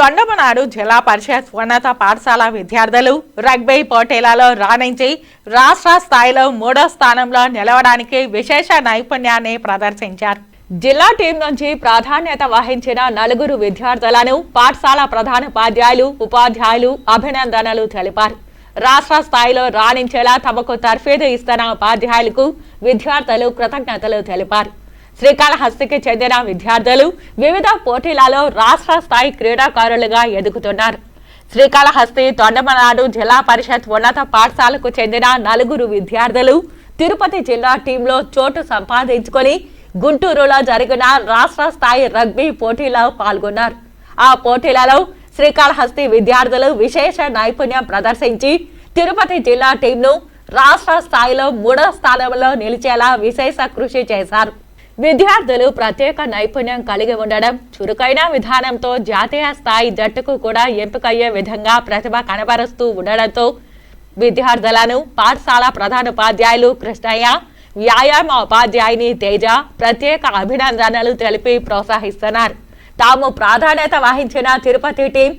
తొండమనాడు జిల్లా పరిషత్ ఉన్నత పాఠశాల విద్యార్థులు రగ్బీ పోటీలలో రాణించి రాష్ట్ర స్థాయిలో మూడో స్థానంలో నిలవడానికి విశేష నైపుణ్యాన్ని ప్రదర్శించారు. జిల్లా టీం నుంచి ప్రాధాన్యత వహించిన నలుగురు విద్యార్థులను పాఠశాల ప్రధానోపాధ్యాయులు ఉపాధ్యాయులు అభినందనలు తెలిపారు. రాష్ట్ర స్థాయిలో రాణించేలా తమకు తర్ఫీదు ఇస్తున్న ఉపాధ్యాయులకు విద్యార్థులు కృతజ్ఞతలు తెలిపారు. శ్రీకాళహస్తికి చెందిన విద్యార్థులు వివిధ పోటీలలో రాష్ట్ర స్థాయి క్రీడాకారులుగా ఎదుగుతున్నారు. శ్రీకాళహస్తి తొండమనాడు జిల్లా పరిషత్ ఉన్నత పాఠశాలకు చెందిన నలుగురు విద్యార్థులు తిరుపతి జిల్లా టీంలో చోటు సంపాదించుకొని గుంటూరులో జరిగిన రాష్ట్ర స్థాయి రగ్బీ పోటీలో పాల్గొన్నారు. ఆ పోటీలలో శ్రీకాళహస్తి విద్యార్థులు విశేష నైపుణ్యం ప్రదర్శించి తిరుపతి జిల్లా టీంను రాష్ట్ర స్థాయిలో మూడో స్థానంలో నిలిచేలా విశేష కృషి చేశారు. విద్యార్థులు ప్రత్యేక నైపుణ్యం కలిగి ఉండడం చురుకైన విధానంతో జాతీయ స్థాయి జట్టుకు కూడా ఎంపికయ్యే విధంగా ప్రతిభ కనబరుస్తూ ఉండడంతో విద్యార్థులను పాఠశాల ప్రధానోపాధ్యాయులు కృష్ణయ్య వ్యాయామ ఉపాధ్యాయుని తేజ ప్రత్యేక అభినందనలు తెలిపి ప్రోత్సహిస్తున్నారు. తాము ప్రాధాన్యత వహించిన తిరుపతి టీం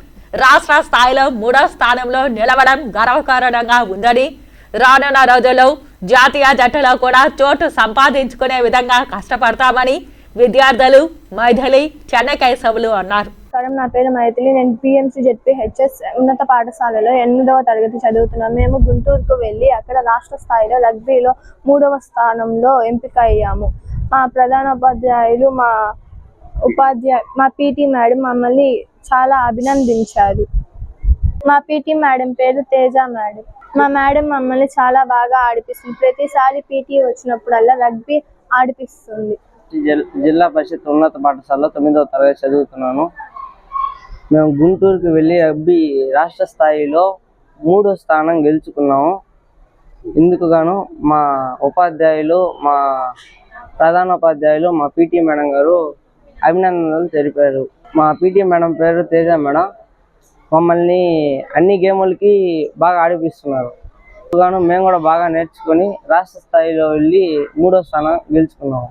రాష్ట్ర స్థాయిలో మూడో స్థానంలో నిలవడం గర్వకారణంగా ఉందని రానున్న రోజుల్లో జాతీయ జట్టులో కూడా చోటు సంపాదించుకునే విధంగా కష్టపడతామని విద్యార్థులు మైథిలి చెన్నకేశవులు అన్నారు. నమస్కారం నా పేరు మైథిలి. నేను పిఎంసి జెడ్పీ హెచ్ఎస్ ఉన్నత పాఠశాలలో ఎనిమిదవ తరగతి చదువుతున్నాను. మేము గుంటూరుకు వెళ్ళి అక్కడ రాష్ట్ర స్థాయిలో రగ్బీలో మూడవ స్థానంలో ఎంపిక అయ్యాము మా ప్రధానోపాధ్యాయులు మా ఉపాధ్యాయు మా పీటీ మేడం మమ్మల్ని చాలా అభినందించారు. మా పీటీ మేడం పేరు తేజ మేడం. మా మేడం మమ్మల్ని చాలా బాగా ఆడిపిస్తుంది. ప్రతిసారి పీటీ వచ్చినప్పుడల్లా రగ్బీ ఆడిపిస్తుంది. జిల్లా పరిషత్ ఉన్నత పాఠశాలలో తొమ్మిదవ తరగతి చదువుతున్నాను. మేము గుంటూరుకి వెళ్ళి అబ్బి రాష్ట్ర స్థాయిలో మూడో స్థానం గెలుచుకున్నాము. ఇందుకు గాను మా ఉపాధ్యాయులు మా ప్రధానోపాధ్యాయులు మా పీటీ మేడం గారు అభినందనలు తెలిపారు. మా పీటీ మేడం పేరు తేజ మేడం. మమ్మల్ని అన్ని గేములకి బాగా ఆడిపిస్తున్నారు. గాను మేము కూడా బాగా నేర్చుకొని రాష్ట్ర స్థాయిలో వెళ్ళి మూడో స్థానం గెలుచుకున్నాము